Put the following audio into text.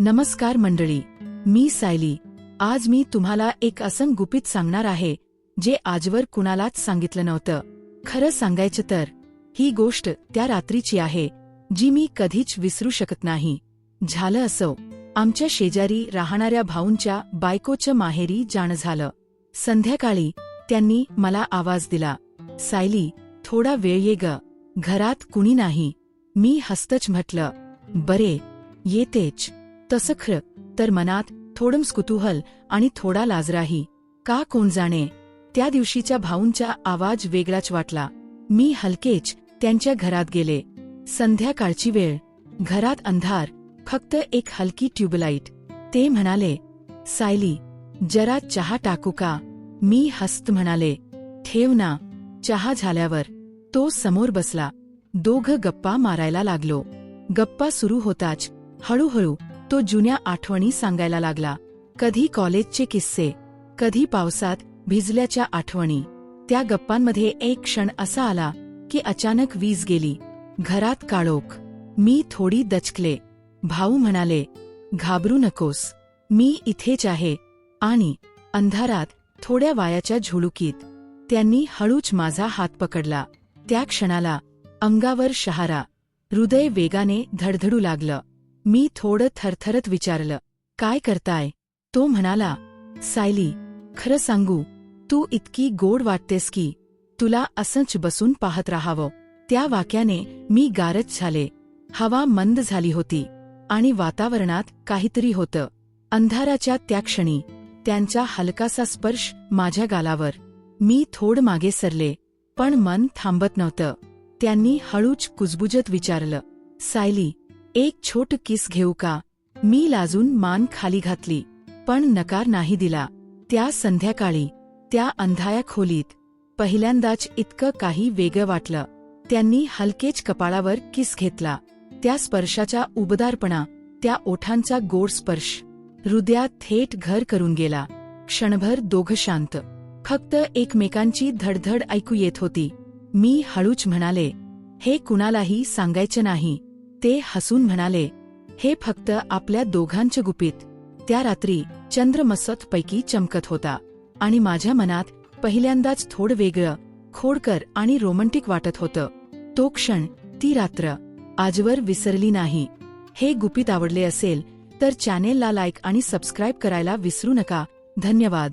नमस्कार मंडळी मी सायली. आज मी तुम्हाला एक असं गुपित सांगणार आहे जे आजवर कुणालाच सांगितलं नव्हतं. खरं सांगायचं तर ही गोष्ट त्या रात्रीची आहे जी मी कधीच विसरू शकत नाही. झालं असो आमच्या शेजारी राहणाऱ्या भाऊंच्या बायकोच्या माहेरी जाणं झालं. संध्याकाळी त्यांनी मला आवाज दिला सायली थोडा वेळ ये ग घरात कुणी नाही. मी हस्तच म्हटलं बरे येतेच. तसं खरं तर मनात थोडंच कुतूहल आणि थोडा लाजराही. का कोण जाणे? त्या दिवशीच्या भाऊंचा आवाज वेगळाच वाटला. मी हलकेच त्यांच्या घरात गेले. संध्याकाळची वेळ. घरात अंधार फक्त एक हलकी ट्यूबलाईट. ते म्हणाले सायली जरा चहा टाकू का? मी हस्त म्हणाले ठेव ना. चहा झाल्यावर तो समोर बसला. दोघं गप्पा मारायला लागलो. गप्पा सुरू होताच. हळूहळू तो जुन्या आठवणी सांगायला लागला. कधी कॉलेजचे किस्से कधी पावसात भिजल्याच्या आठवणी. त्या गप्पांमध्ये एक क्षण असा आला की अचानक वीज गेली. घरात काळोख. मी थोडी दचकले. भाऊ म्हणाले घाबरू नकोस. मी इथेच आहे. आणि अंधारात थोड्या वायाच्या झुळुकीत त्यांनी हळूच माझा हात पकडला. त्या क्षणाला अंगावर शहारा. हृदय वेगाने धडधडू लागलं. मी थोडं थरथरत विचारलं काय करताय? तो म्हणाला सायली खरं सांगू तू इतकी गोड वाटतेस की तुला असंच बसून पाहत राहावं. त्या वाक्याने मी गारच झाले. हवा मंद झाली होती आणि वातावरणात काहीतरी होतं. अंधाराच्या त्या क्षणी त्यांचा हलकासा स्पर्श माझ्या गालावर. मी थोड मागे सरले पण मन थांबत नव्हतं. त्यांनी हळूच कुजबुजत विचारलं सायली एक छोट किस घेऊ का? मी लाजून मान खाली घातली पण नकार नाही दिला. त्या संध्याकाळी त्या अंधाया खोलीत पहिल्यांदाच इतकं काही वेगळं वाटलं. त्यांनी हलकेच कपाळावर किस घेतला. त्या स्पर्शाचा उबदारपणा त्या ओठांचा गोड स्पर्श हृदयात थेट घर करून गेला. क्षणभर दोघं शांत. फक्त एकमेकांची धडधड ऐकू येत होती. मी हळूच म्हणाले हे कुणालाही सांगायचं नाही. ते हसून म्हणाले हे फक्त आपल्या दोघांचे गुपित. त्या रात्री चंद्र मसतपैकी चमकत होता आणि माझ्या मनात पहिल्यांदाच थोड वेगळं खोडकर आणि रोमँटिक वाटत होतं. तो क्षण ती रात्र आजवर विसरली नाही. हे गुपित आवडले असेल तर चॅनेलला लाईक आणि सबस्क्राईब करायला विसरू नका. धन्यवाद.